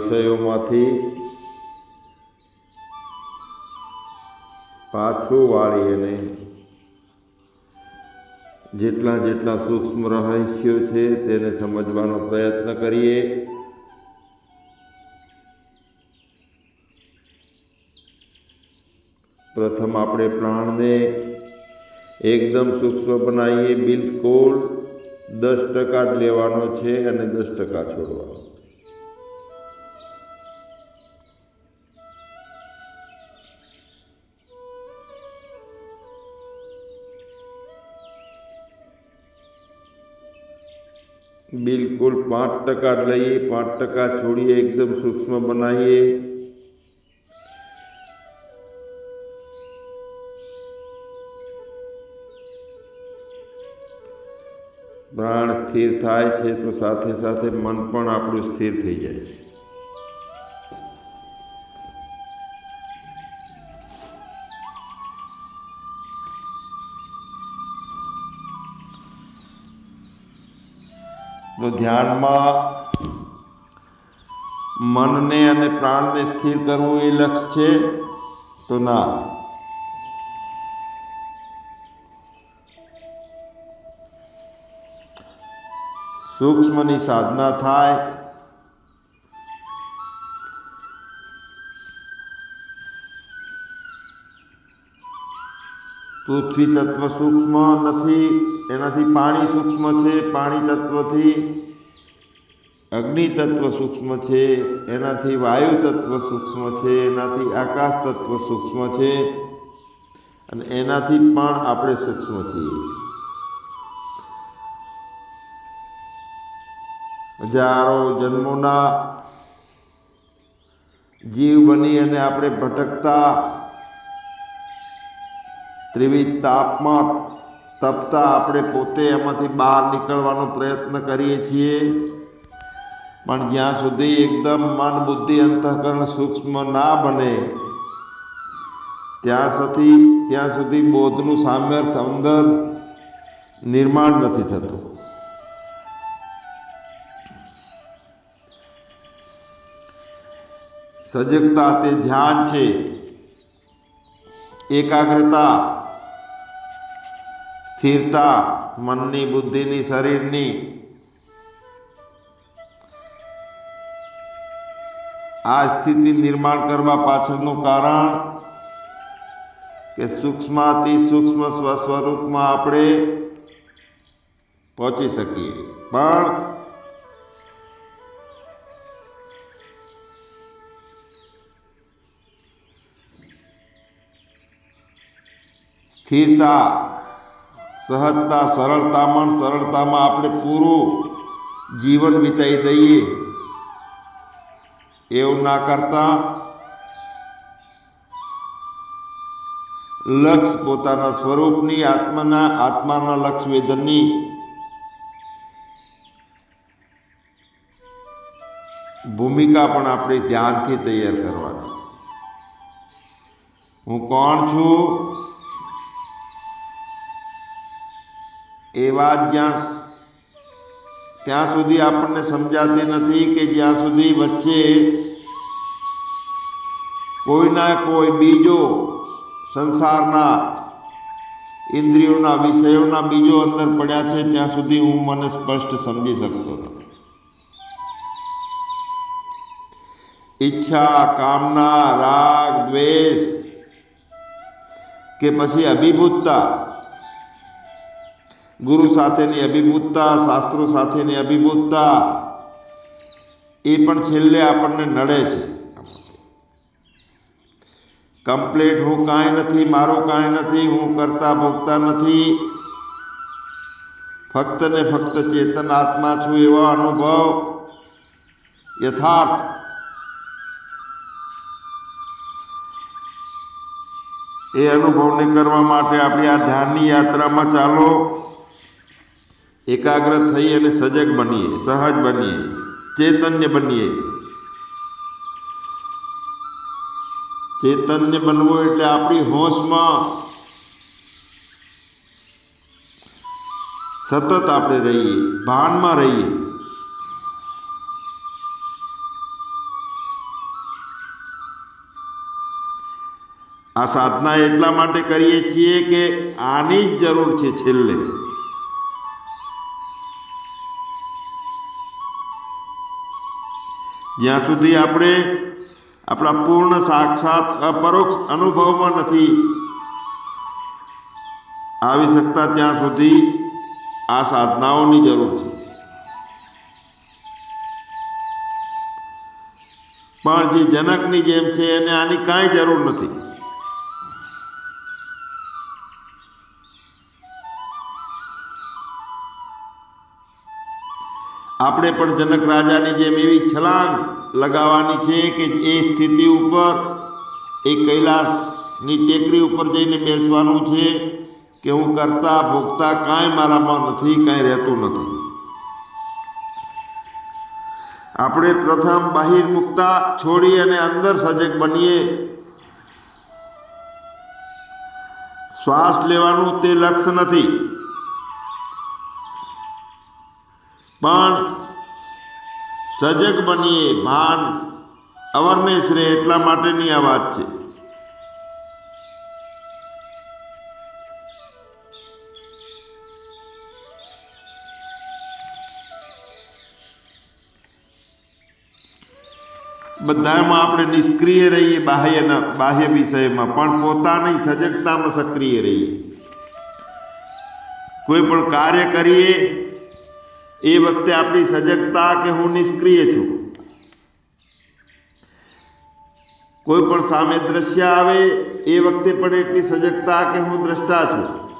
વિષયોમાંથી પાછું વાળી અને જેટલા જેટલા સૂક્ષ્મ રહસ્યો છે તેને સમજવાનો પ્રયત્ન કરીએ. પ્રથમ આપણે પ્રાણને એકદમ સૂક્ષ્મ બનાવીએ. બિલકુલ દસ ટકા જ લેવાનો છે અને દસ ટકા છોડવાનો. બિલકુલ પાંચ ટકા જ લઈએ પાંચ ટકા છોડીએ એકદમ સૂક્ષ્મ બનાવીએ પ્રાણ સ્થિર થાય છે તો સાથે સાથે મન પણ આપણું સ્થિર થઈ જાય છે તો ધ્યાનમાં મનને અને પ્રાણને સ્થિર કરવું એ લક્ષ્ય છે? તો ના. સૂક્ષ્મની સાધના થાય પૃથ્વી તત્વ સૂક્ષ્મ નથી, એનાથી પાણી સૂક્ષ્મ છે, પાણી તત્વથી અગ્નિ તત્વ સૂક્ષ્મ છે, એનાથી વાયુ તત્વ સૂક્ષ્મ છે, એનાથી આકાશ તત્વ સૂક્ષ્મ છે, અને એનાથી પણ આપણે સૂક્ષ્મ છીએ. હજારો જન્મોના જીવ બની અને આપણે ભટકતા ત્રિવિધ તાપમાં તપતા આપણે પોતે એમાંથી બહાર નીકળવાનો પ્રયત્ન કરીએ છીએ. પણ જ્યાં સુધી એકદમ મન બુદ્ધિ અંતઃકરણ સૂક્ષ્મ ના બને, ત્યાં સુધી ત્યાં સુધી બોધનું સામર્થ અંદર નિર્માણ નથી થતું. સજગતા તે ધ્યાન છે. એકાગ્રતા સ્થિરતા, મનની બુદ્ધિની, શરીરની. આ સ્થિતિ નિર્માણ કરવા પાછળનું કારણ કે સૂક્ષ્માતિ સૂક્ષ્મ સ્વ સ્વરૂપમાં આપણે પહોંચી શકીએ. પણ સ્થિરતા સહજતા, સરળતામાં સરળતામાં આપણે પૂરું જીવન વિતાઈ દઈએ. એવું ના કરતા લક્ષ પોતાના સ્વરૂપની, આત્માના આત્માના લક્ષ વેદનની ભૂમિકા પણ આપણે ધ્યાનથી તૈયાર કરવાની. હું કોણ છું? એ વાત જ્યાં ત્યાં સુધી આપણને સમજાતી નથી કે જ્યાં સુધી વચ્ચે કોઈના કોઈ બીજો સંસારના ઇન્દ્રિયોના વિષયોના બીજો અંદર પડ્યા છે, ત્યાં સુધી હું મને સ્પષ્ટ સમજી શકતો ઈચ્છા, કામના, રાગ, દ્વેષ કે પછી અભિભૂતતા ગુરુ સાથેની અભિભૂતતા, શાસ્ત્રો સાથેની અભિભૂતતા, એ પણ છેલ્લે આપણને નડે છે. કમ્પ્લેટ હું કાંઈ નથી, મારું કાંઈ નથી, હું કરતા ભોગતા નથી. ફક્ત ને ફક્ત ચેતન આત્મા છું એવો અનુભવ યથાર્થ. એ અનુભવને કરવા માટે આપણી આ ધ્યાનની યાત્રામાં ચાલો. એકાગ્ર થઈ અને સજગ બનીએ, સહજ બનીએ, ચેતન્ય બનીએ. ચેતન્ય બનવું એટલે આપણી હોશમાં સતત આપણે રહીએ, ભાનમાં રહીએ. આ સાધના એટલા માટે કરીએ છીએ કે આની જ જરૂર છે છેલ્લે. જ્યાં સુધી આપણે આપણા પૂર્ણ સાક્ષાત અપરોક્ષ અનુભવમાં નથી આવી શકતા, ત્યાં સુધી આ સાધનાઓની જરૂર છે. પણ જે જનકની જેમ છે, એને આની કાંઈ જરૂર નથી. આપણે પણ જનક રાજાની જેમ એવી છલાંગ લગાવવાની છે કે એ સ્થિતિ ઉપર, એ કૈલાસની ટેકરી ઉપર જઈને બેસવાનું છે કે હું કરતા ભોગતા કાંઈ મારામાં નથી, કાંઈ રહેતું નથી. આપણે પ્રથમ બાહિર મુક્તા છોડી અને અંદર સજગ બનીએ. શ્વાસ લેવાનું તે લક્ષ્ય નથી. પણ સજગ બનીએ ભાન અવરનેસ રહે એટલા માટેની આ વાત છે. બધામાં આપણે નિષ્ક્રિય રહીએ બાહ્યના, બાહ્ય વિષયમાં, પણ પોતાની સજગતામાં સક્રિય રહીએ. કોઈ પણ કાર્ય કરીએ એ વખતે આપણી સજગતા કે હું નિષ્ક્રિય છું? કોઈ પણ સામે દ્રશ્ય આવે, એ વખતે પણ એટલી સજગતા કે હું દ્રષ્ટા છું.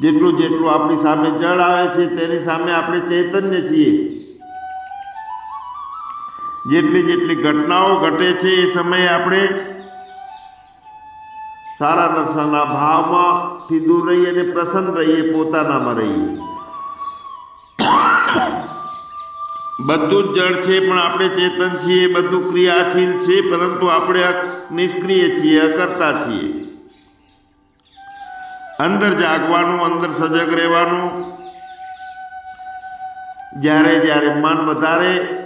જેટલું જેટલું આપણી સામે જળ આવે છે, તેની સામે આપણે ચૈતન્ય છીએ. જેટલી જેટલી ઘટનાઓ ઘટે છે, એ સમયે આપણે સારા નરસાના ભાવમાંથી દૂર રહીએ અને પ્રસન્ન રહીએ, પોતાનામાં રહીએ. બધું જ જળ છે, પણ આપણે ચેતન છીએ, બધું ક્રિયાશીલ છે, પરંતુ આપણે નિષ્ક્રિય છીએ, અકર્તા છીએ. અંદર જાગવાનું, અંદર સજગ રહેવાનું. જ્યારે જ્યારે મન વધારે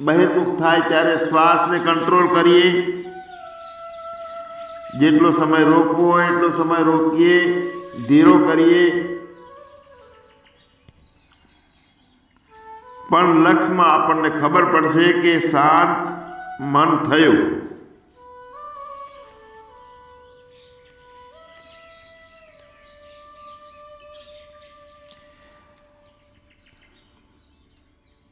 બહિર્મુખ થાય, ત્યારે શ્વાસને કંટ્રોલ કરીએ. જેટલો સમય રોકવો હોય, એટલો સમય રોકીએ, ધીરો કરીએ. પણ લક્ષમાં આપણને ખબર પડશે કે શાંત મન થયું.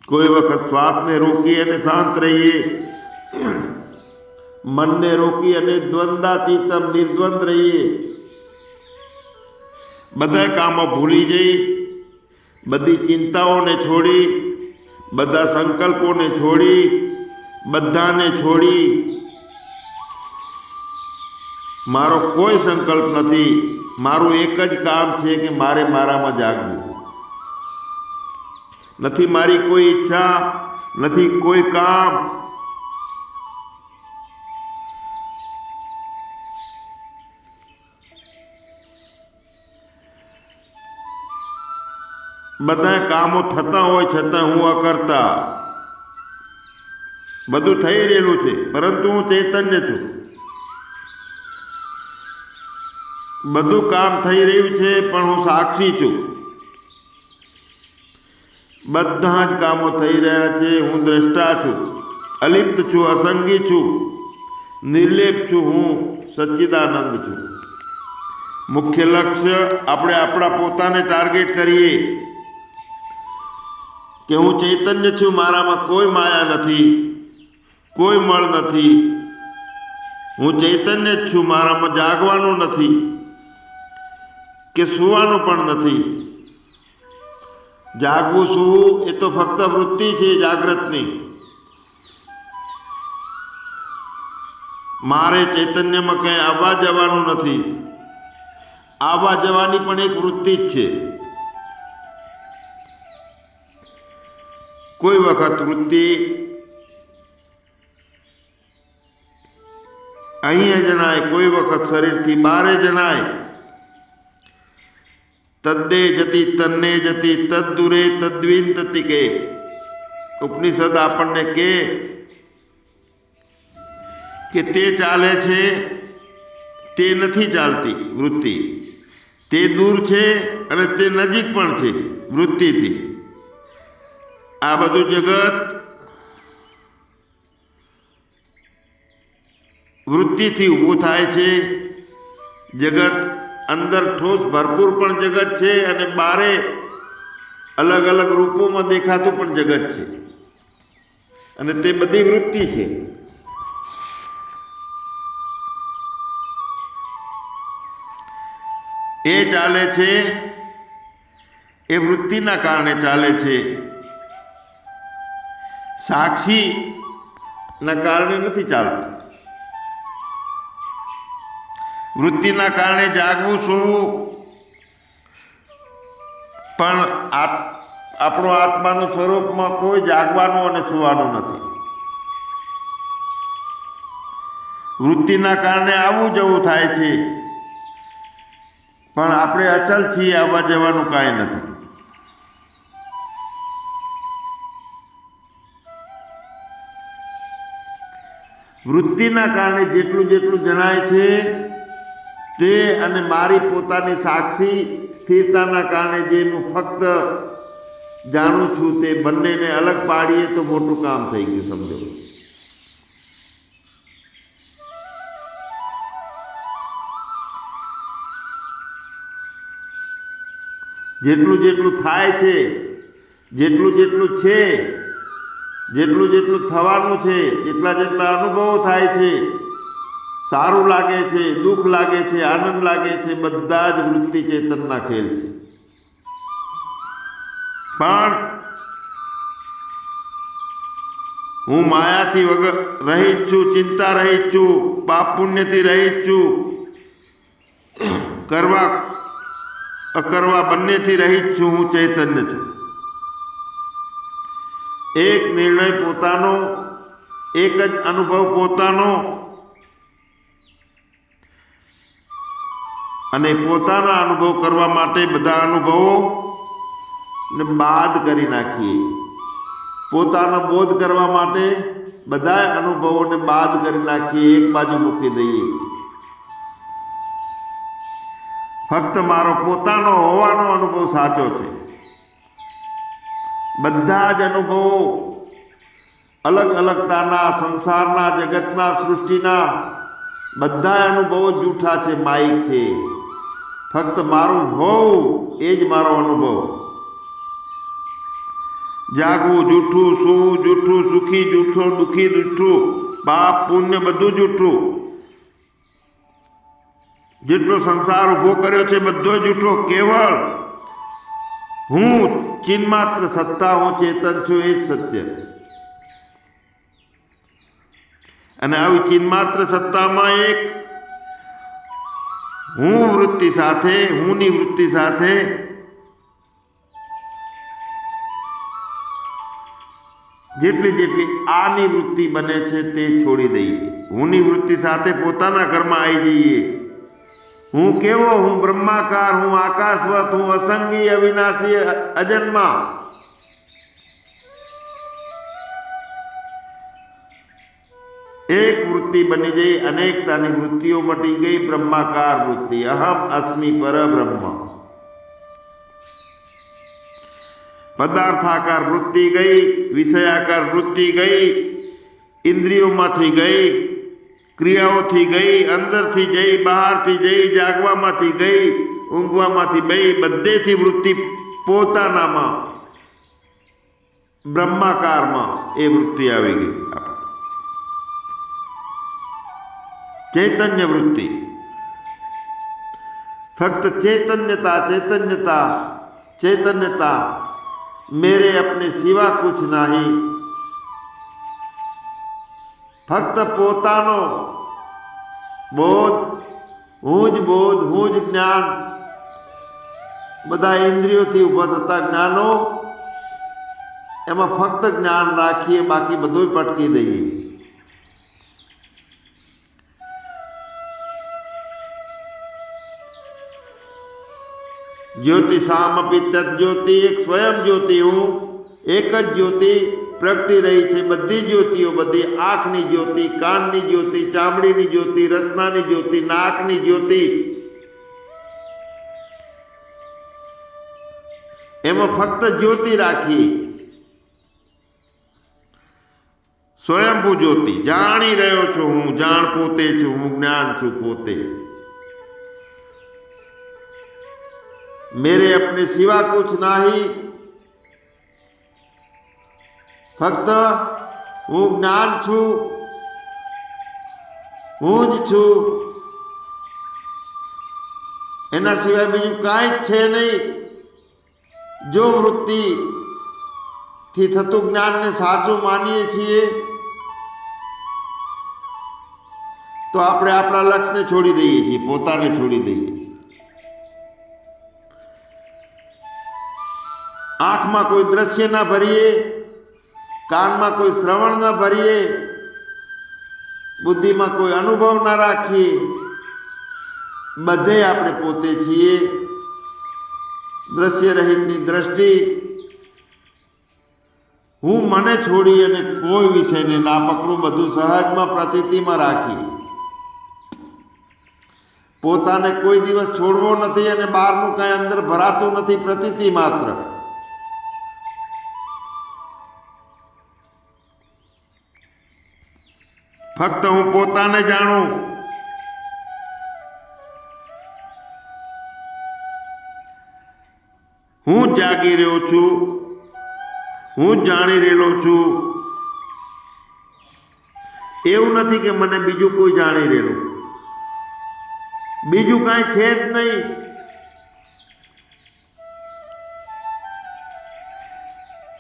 કોઈ વખત શ્વાસને રોકી અને શાંત રહીએ. મનને રોકી અને દ્વંદાતીતમ નિર્દ્વંદ રહીએ. બધા કામો ભૂલી જઈ, બધી ચિંતાઓને છોડી, બધા સંકલ્પોને છોડી, બધાને છોડી. મારો કોઈ સંકલ્પ નથી, મારું એક જ કામ છે કે મારે મારામાં જાગવું. નથી મારી કોઈ ઈચ્છા, નથી કોઈ કામ બધા કામો થતા હોય છતાં હું અકર્તા બધું થઈ રહેલું છે, પરંતુ હું ચૈતન્ય છું. બધું કામ થઈ રહ્યું છે, પણ હું સાક્ષી છું. બધા જ કામો થઈ રહ્યા છે, હું દ્રષ્ટા છું, અલિપ્ત છું, અસંગી છું, નિર્લેપ છું, હું સચ્ચિદાનંદ છું. મુખ્ય લક્ષ્ય આપણે આપણા પોતાને ટાર્ગેટ કરીએ. કે હું ચૈતન્ય છું, મારામાં કોઈ માયા નથી, કોઈ મળ નથી. હું ચૈતન્ય જ છું, મારામાં જાગવાનું નથી કે સુવાનું પણ નથી. જાગવું, સુવું એ તો ફક્ત વૃત્તિ છે, જાગ્રતની. મારે ચૈતન્યમાં કંઈ આવવા જવાનું નથી. આવવા જવાની પણ એક વૃત્તિ જ છે. કોઈ વખત વૃત્તિ અહીંયા જણાય કોઈ વખત શરીરથી બારે જણાય તદ્દે જતી તન્ને જતી તદ્દુરે તદ્વિન તતિકે ઉપનિષદ આપણને કે કે તે ચાલે છે તે નથી ચાલતી વૃત્તિ તે દૂર છે અને તે નજીક પણ છે વૃત્તિથી આ બધું જગત વૃત્તિથી ઊભું થાય છે. જગત અંદર ઠોસ ભરપૂર પણ જગત છે અને બારે અલગ અલગ રૂપોમાં દેખાતું પણ જગત છે. અને તે બધી વૃત્તિ છે. એ ચાલે છે, એ વૃત્તિના કારણે ચાલે છે. સાક્ષી ના કારણે નથી ચાલતું. વૃત્તિના કારણે જાગવું, સૂવું, પણ આપ આપણો આત્માનું સ્વરૂપમાં કોઈ જાગવાનું અને સુવાનું નથી. વૃત્તિના કારણે આવવું જવું થાય છે, પણ આપણે અચલ છીએ, આવવા જવાનું કાંઈ નથી. વૃત્તિના કારણે જેટલું જેટલું જણાય છે તે અને મારી પોતાની સાક્ષી સ્થિરતાના કારણે જે હું ફક્ત જાણું છું તે બંનેને અલગ પાડીએ તો મોટું કામ થઈ ગયું, સમજો. જેટલું જેટલું થાય છે, જેટલું જેટલું છે જેટલું જેટલું થવાનું છે, જેટલા જેટલા અનુભવો થાય છે, સારું લાગે છે, દુઃખ લાગે છે, આનંદ લાગે છે, બધા જ વૃત્તિ ચેતનના ખેલ છે. પણ હું માયાથી વગર રહી જ છું, ચિંતા રહી જ છું, પાપ પુણ્યથી રહી જ છું. કરવા, અકરવા બંનેથી રહી જ છું, હું ચૈતન્ય છું. એક નિર્ણય પોતાનો, એક જ અનુભવ પોતાનો, અને પોતાના અનુભવ કરવા માટે બધા અનુભવો ને બાદ કરી નાખીએ. પોતાનો બોધ કરવા માટે બધા અનુભવોને બાદ કરી નાખીએ, એક બાજુ મૂકી દઈએ. ફક્ત મારો પોતાનો હોવાનો અનુભવ સાચો છે. બધા જ અનુભવો અલગ અલગતાના સંસારના, જગતના, સૃષ્ટિના બધા અનુભવો જૂઠા છે માઇક છે. ફક્ત મારું હોવું એ જ મારો અનુભવ. જાગવું જૂઠું, સૂવું જૂઠું, સુખી જૂઠું, દુઃખી જૂઠું, પાપ પુણ્ય બધું જૂઠું. જેટલો સંસાર ઊભો કર્યો છે, બધો જૂઠો કેવળ હું ચિન્માત્ર સત્તા હું ચેતન છું એ જ સત્ય. અને આવી ચિન્માત્ર સત્તામાં એક હું વૃત્તિ સાથે, હુંની વૃત્તિ સાથે જેટલી જેટલી આની વૃત્તિ બને છે તે છોડી દઈએ. હુંની વૃત્તિ સાથે પોતાના ઘરમાં આવી જઈએ. હું કેવો? હું બ્રહ્માકાર, હું આકાશવત, હું અસંગી અવિનાશી, અજન્મા. એક વૃત્તિ બની જઈ, અનેકતાની વૃત્તિઓ મટી ગઈ, બ્રહ્માકાર વૃત્તિ. અહમ અસ્મિ પરબ્રહ્મ પદાર્થાકાર વૃત્તિ ગઈ, વિષયાકાર વૃત્તિ ગઈ, ઇન્દ્રિયોમાંથી ગઈ ક્રિયાઓથી ગઈ અંદરથી જઈ બહારથી જઈ જાગવામાંથી ગઈ ઊંઘવામાંથી ગઈ બધેથી વૃત્તિ પોતાનામાં બ્રહ્માકારમાં એ વૃત્તિ આવી ગઈ चैतन्य वृत्ति फक्त चैतन्यता चैतन्यता चैतन्यता मेरे अपने सिवा कुछ नहीं ફક્ત પોતાનો બોધ હું જ બોધ હું જ જ્ઞાન બધા ઇન્દ્રિયોથી ઊભા થતા જ્ઞાનો, એમાં ફક્ત જ્ઞાન રાખીએ, બાકી બધું પટકી દઈએ. જ્યોતિ સામપી તજ્યોતિ એક સ્વયં જ્યોતિ હું, એક જ જ્યોતિ પ્રગટી રહી છે બધી જ્યોતિઓ બધી આંખની જ્યોતિ કાનની જ્યોતિ ચામડીની જ્યોતિ રસનાની જ્યોતિ નાકની જ્યોતિ એમાં ફક્ત જ્યોતિ રાખી સ્વયંભૂ જ્યોતિ જાણી રહ્યો છું હું જાણ પોતે છું હું જ્ઞાન છું પોતે मेरे अपने सिवा कुछ नहीं ફક્ત હું જ્ઞાન છું, હું જ છું. એના સિવાય બીજું કાંઈ જ છે નહીં. જો વૃત્તિ થી થતું જ્ઞાનને સાચું માનીએ છીએ, તો આપણે આપણા લક્ષ્યને છોડી દઈએ છીએ, પોતાને છોડી દઈએ છીએ. આંખમાં કોઈ દ્રશ્ય ના ભરીએ કાનમાં કોઈ શ્રવણ ન ભરીએ, બુદ્ધિમાં કોઈ અનુભવ ન રાખીએ, બધે આપણે પોતે છીએ. દ્રશ્ય રહિતની દ્રષ્ટિ, હું મને છોડી અને કોઈ વિષયને ના પકડું, બધું સહજમાં પ્રતિતિમાં રાખી. પોતાને કોઈ દિવસ છોડવો નથી અને બહારનું કાંઈ અંદર ભરાતું નથી પ્રતિતિ માત્ર. ફક્ત હું પોતાને જાણું. હું જાગી રહ્યો છું. હું જાણી રહેલો છું. એવું નથી કે મને બીજું કોઈ જાણી રહેલું. બીજું કાંઈ છે જ નહીં.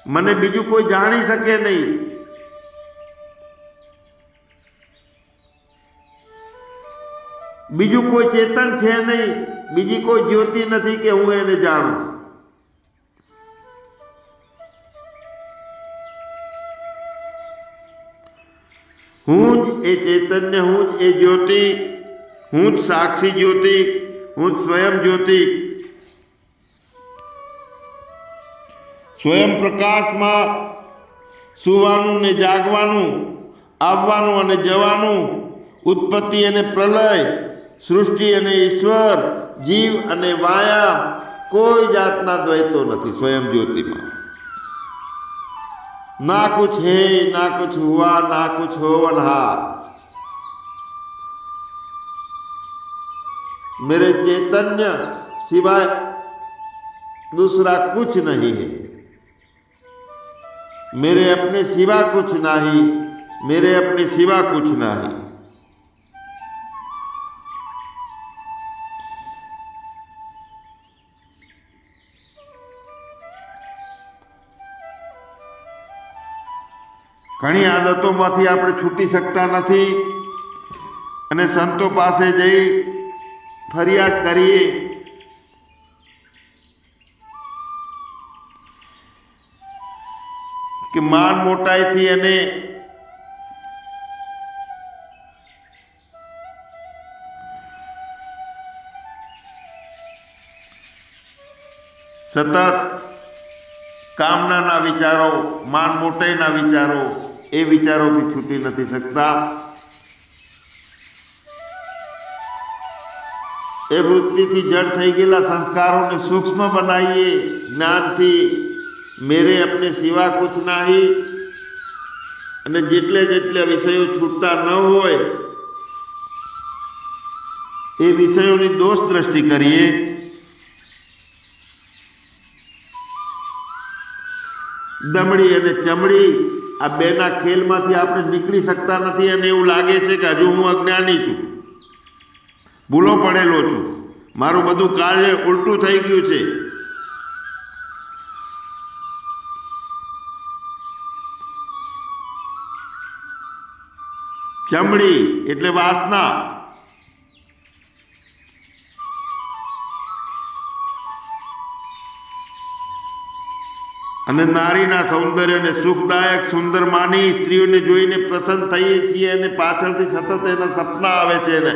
મને બીજું કોઈ જાણી શકે નહીં. બીજું કોઈ ચેતન છે નહીં. બીજી કોઈ જ્યોતિ નથી કે હું એને જાણું. હું જ એ ચૈતન્ય હું જ એ જ્યોતિ, હું જ સાક્ષી જ્યોતિ, હું જ સ્વયં જ્યોતિ. સ્વયં પ્રકાશમાં સુવાનું ને જાગવાનું, આવવાનું અને જવાનું, ઉત્પત્તિ અને પ્રલય સૃષ્ટિ અને ઈશ્વર જીવ અને માયા કોઈ જાતના દ્વૈતો નથી સ્વયં જ્યોતિમાં ના કુછ હે ના કુછ હુઆ ના કુછ હોવન હા मेरे चैतन्य सिवाय दूसरा कुछ नहीं है मेरे अपने सिवा कुछ नहीं मेरे अपने सिवा कुछ नहीं ઘણી આદતોમાંથી આપણે છૂટી શકતા નથી. અને સંતો પાસે જઈ ફરિયાદ કરીએ. કે માન મોટાઈથી અને સતત કામનાના વિચારો, માન મોટાઈના વિચારો એ વિચારોથી છૂટી નથી શકતા. એ વૃત્તિથી જડ થઈ ગયેલા સંસ્કારોને સૂક્ષ્મ બનાવીએ, જ્ઞાનથી મેરે અપને સિવા કુછ નહીં. અને જેટલે જેટલે વિષયો છૂટતા ન હોય, એ વિષયોની દોષ દ્રષ્ટિ કરીએ. દમડી અને ચમડી આ બેના ખેલમાંથી આપણે નીકળી શકતા નથી અને એવું લાગે છે કે હજુ હું અજ્ઞાની છું. ભૂલો પડેલો છું. મારું બધું કાર્ય ઉલટું થઈ ગયું છે. ચમડી એટલે વાસના. અને નારીના સૌંદર્યને સુખદાયક સુંદર માની સ્ત્રીઓને જોઈને પ્રસન્ન થઈએ છીએ અને પાછળથી સતત એના સપના આવે છે ને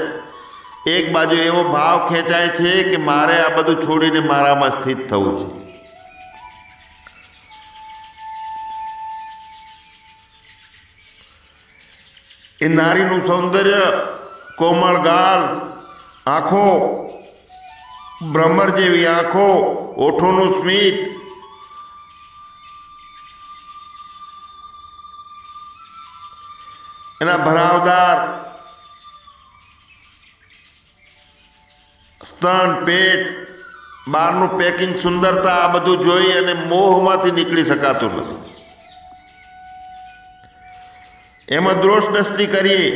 એક બાજુ એવો ભાવ ખેંચાય છે કે મારે આ બધું છોડીને મારામાં સ્થિત થવું છે. એ નારીનું સૌંદર્ય, કોમળ ગાલ, આંખો ભ્રમર જેવી આંખો, ઓઠોનું સ્મિત એના ભરાવદાર સ્તન, પેટ, બહારનું પેકિંગ, સુંદરતા, આ બધું જોઈ અને મોહમાંથી નીકળી શકાતું નથી. એમાં દ્રોષ દ્રષ્ટિ કરીએ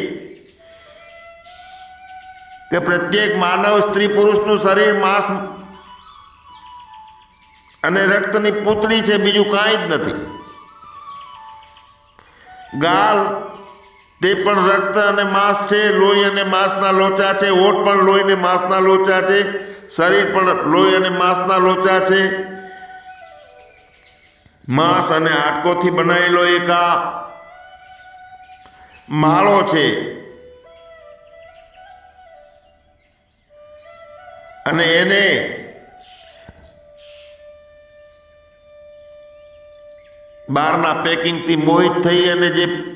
કે પ્રત્યેક માનવ સ્ત્રી પુરુષનું શરીર માંસ અને રક્તની પૂતળી છે, બીજું કાંઈ જ નથી. ગાલ તે પણ રક્ત અને માંસ છે, લોહી અને માંસના લોચા છે ઓઠ પણ લોહી અને માંસના લોચા છે, શરીર પણ લોહી અને માંસના લોચા છે. માંસ અને હાડકોથી બનાવેલો એક આ માળો છે. અને એને બહારના પેકિંગથી મોહિત થઈ અને જે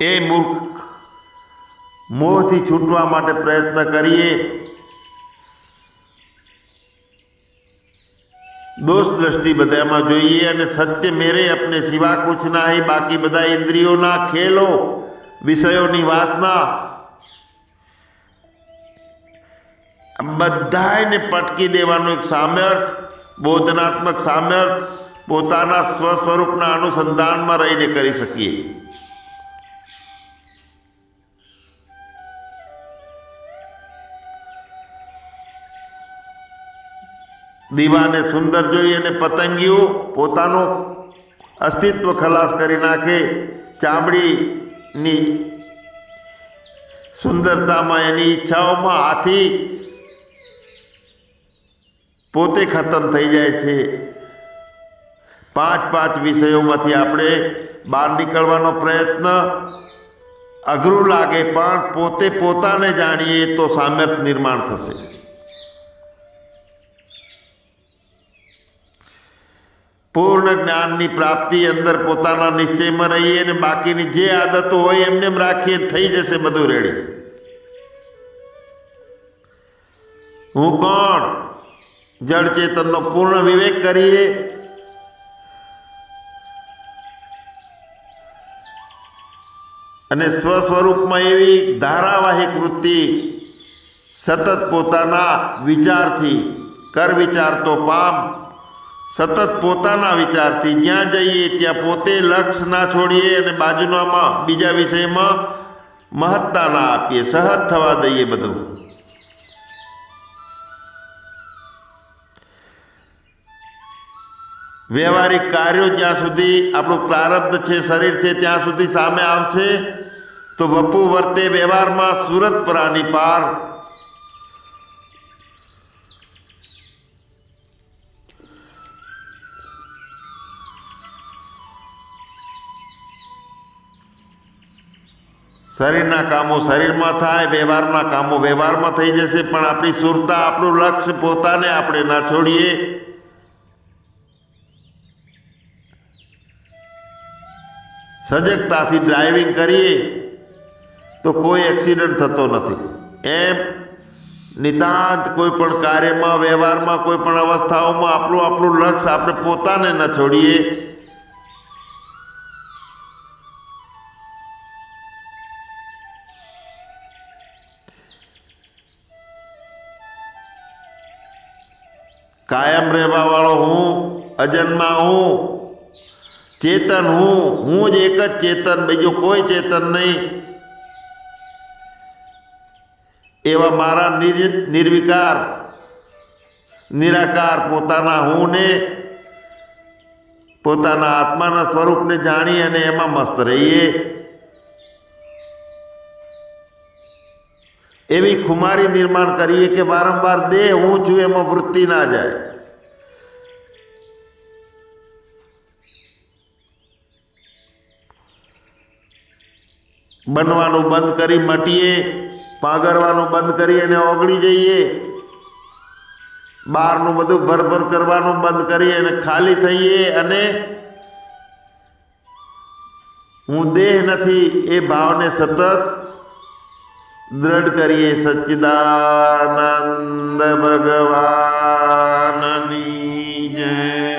એ મુખ મોહથી છૂટવા માટે પ્રયત્ન કરીએ. દોષ દ્રષ્ટિ બધામાં જોઈએ અને સત્ય મેરે અપને સિવા કુછ નહીં, બાકી બધા ઇન્દ્રિયોના ખેલો, વિષયોની વાસના. બધાને પટકી દેવાનું એક સામર્થ બોધનાત્મક સામર્થ પોતાના સ્વ સ્વરૂપના અનુસંધાનમાં રહીને કરી શકીએ. દીવાને સુંદર જોઈ અને પતંગીઓ પોતાનું અસ્તિત્વ ખલાસ કરી નાખે. ચામડીની સુંદરતામાં એની ઈચ્છાઓમાં હાથી પોતે ખતમ થઈ જાય છે. પાંચ પાંચ વિષયોમાંથી આપણે બહાર નીકળવાનો પ્રયત્ન અઘરું લાગે, પણ પોતે પોતાને જાણીએ તો સામર્થ નિર્માણ થશે. પૂર્ણ જ્ઞાનની પ્રાપ્તિ અંદર પોતાના નિશ્ચયમાં રહીએ અને બાકીની જે આદતો હોય એમને એમ રાખીએ થઈ જશે બધું રેડી હું કોણ? જળ ચેતનનો પૂર્ણ વિવેક કરીએ. અને સ્વ સ્વરૂપમાં એવી ધારાવાહિક વૃત્તિ સતત પોતાના વિચારથી કર વિચાર તો પામ સતત પોતાના વિચારથી જ્યાં જઈએ ત્યાં પોતે લક્ષ ના છોડીએ અને બાજુનામાં બીજા વિષયમાં મહત્તા ના આપીએ. સહજ થવા દઈએ બધું. વ્યવહારિક કાર્યો જ્યાં સુધી આપણું પ્રારબ્ધ છે, શરીર છે, ત્યાં સુધી સામે આવશે, તો વપુ વર્તે વ્યવહારમાં સુરત પરાની પાર શરીરના કામો શરીરમાં થાય, વ્યવહારના કામો વ્યવહારમાં થઈ જશે, પણ આપણી સુરતા, આપણું લક્ષ્ય પોતાને આપણે ના છોડીએ. સજગતાથી ડ્રાઇવિંગ કરીએ, તો કોઈ એક્સિડન્ટ થતો નથી. એમ નિતાંત કોઈ પણ કાર્યમાં, વ્યવહારમાં, કોઈ પણ અવસ્થાઓમાં આપણું આપણું લક્ષ્ય આપણે પોતાને ન છોડીએ. કાયમ રહેવા વાળો હું, અજન્મા હું, ચેતન હું હું જ એક જ ચેતન, બીજું કોઈ ચેતન નહીં. એવા મારા નિર, નિર્વિકાર, નિરાકાર પોતાના હું ને પોતાના આત્માના સ્વરૂપને જાણી અને એમાં મસ્ત રહીએ. એવી ખુમારી નિર્માણ કરીએ કે વારંવાર દેહ હું છું એમાં વૃત્તિ ના જાય. બનવાનું બંધ કરી મટીએ, પાગરવાનું બંધ કરી અને ઓગળી જઈએ. બહારનું બધું ભરભર કરવાનું બંધ કરી અને ખાલી થઈએ અને હું દેહ નથી એ ભાવને સતત દ્રઢ કરીએ સચ્ચિદાનંદ ભગવાનની જય.